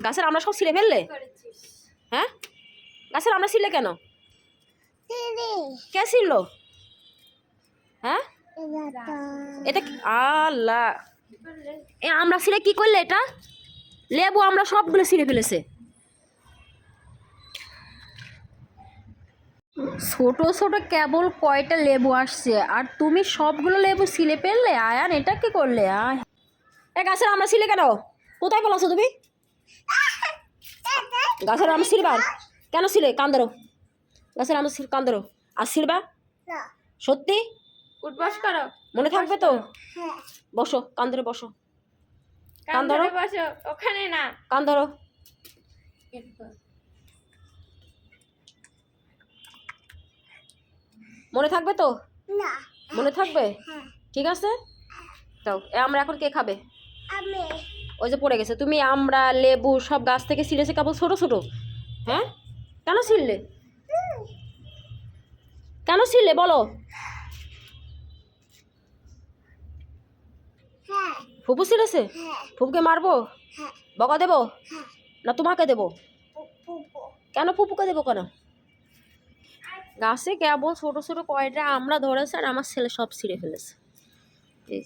গাছের আমরা সব ছিঁড়ে ফেললে? হ্যাঁ? গাছের আমরা ছিঁড়লে কেন? কে ছিল হ্যাঁ? এটা আল্লাহ। এ, আমরা ছিঁড়ে কি করলে এটা? লেবু আমরা সবগুলো ছিঁড়ে ফেলেছে। ছোট ছোট কেবল কয়টা লেবু আসছে? আর তুমি সবগুলো লেবু ছিলে ফেললে? আয়ান এটা কি করলে? আয়। এ গাছের আমরা ছিলে কেন? কোথায় বলাছো তুমি? গাছের আমরা ছিলবার কেন ছিলে কান্দরো গাছের আমরা ছিল কান্দরো আর ছিলবা সত্যি? উঠবাস করো। মনে থাকবে তো? বসো কান্দরে বসো। কান কান ধরো। বসো। ওখানে না। কান ধরো। মনে থাকবে তো? মনে থাকবে? ঠিক আছে? তাও এ আমরা এখন কে খাবে? ওই যে পড়ে গেছে। তুমি আমরা লেবু সব গাছ থেকে ছিঁড়েছে কেবল ছোট ছোট। হ্যাঁ? কেন ছিঁড়লে? কেন ছিঁড়লে বলো? ফুপু ছিঁড়েছে? ফুপুকে মারবো? বকা দেবো? না তোমাকে দেবো? কেন ফুপুকে দেবো কেন? গাছে কেবল ছোট ছোট কয়টা আমরা ধরেছে আর আমার ছেলে সব ছিঁড়ে ফেলেছে। এই।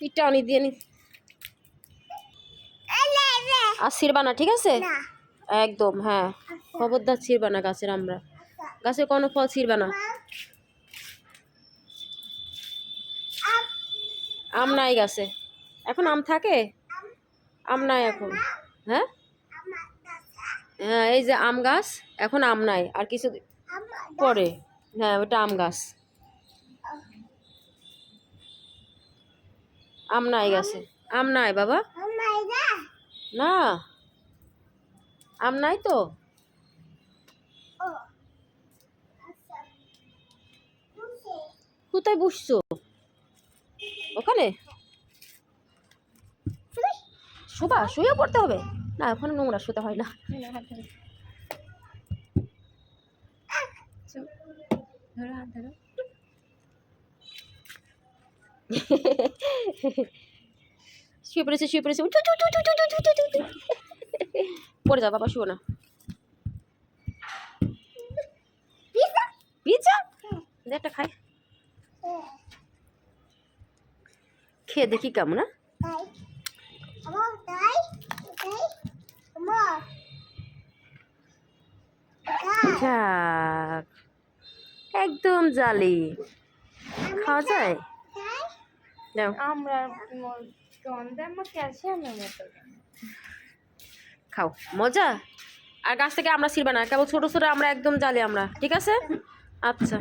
পিঠটা দিয়ে নি। আর ছিড়বা না ঠিক আছে? একদম হ্যাঁ। খবরদার ছিড়বা না গাছের আমরা। গাছে কোনো ফল ছিড়বা না আম নাই গাছে। এখন আম থাকে? আম নাই এখন। হ্যাঁ? হ্যাঁ এই যে আম গাছ, এখন আম নাই। আর কিছু পরে। হ্যাঁ ওটা আম গাছ। আম নাই গাছে। আম নাই বাবা। না। আম নাই তো? কোথায় বসছো? ওখানে শোবা শুয়ে পড়তে হবে। না ওখানে নোংরা শুতে হয় না। শুয়ে পড়েছে শুয়ে পড়েছে। পড়ে যাও বাবা শুও না। একটা খাই। খেয়ে দেখি কেমন হ্যাঁ? একদম জালি। খাওয়া যায়? আমরা খাও মজা। আর গাছ থেকে আমরা ছিড়বা না কেবল ছোট ছোট আমরা একদম জালি আমরা ঠিক আছে? আচ্ছা।